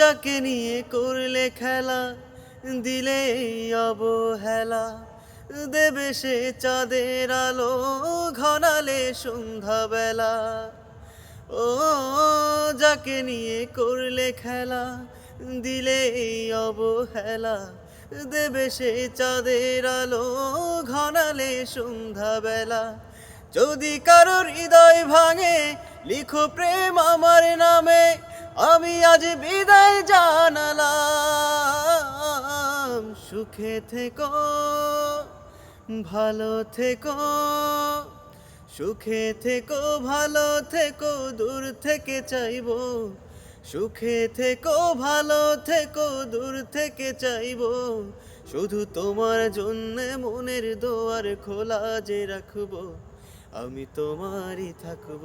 যাকে নিয়ে করলে খেলা দিলে অবহেলা। দেবে সে চাঁদের আলো, ঘনালে সন্ধ্যাবেলা। ও যাকে নিয়ে করলে খেলা দিলে অবহেলা। দেবে সে চাঁদের আলো, ঘনালে সন্ধ্যাবেলা। যদি কারোর হৃদয় ভাঙে, লিখো প্রেম আমার নামে। আমি আজ বিদায় জানালাম। সুখে থেকো, ভালো থেকো, সুখে থেকো, ভালো থেকো, দূর থেকে চাইব। সুখে থেকো, ভালো থেকো, দূর থেকে চাইব। শুধু তোমার জন্য মনের দোয়ার খোলা যে রাখব, আমি তোমারই থাকব।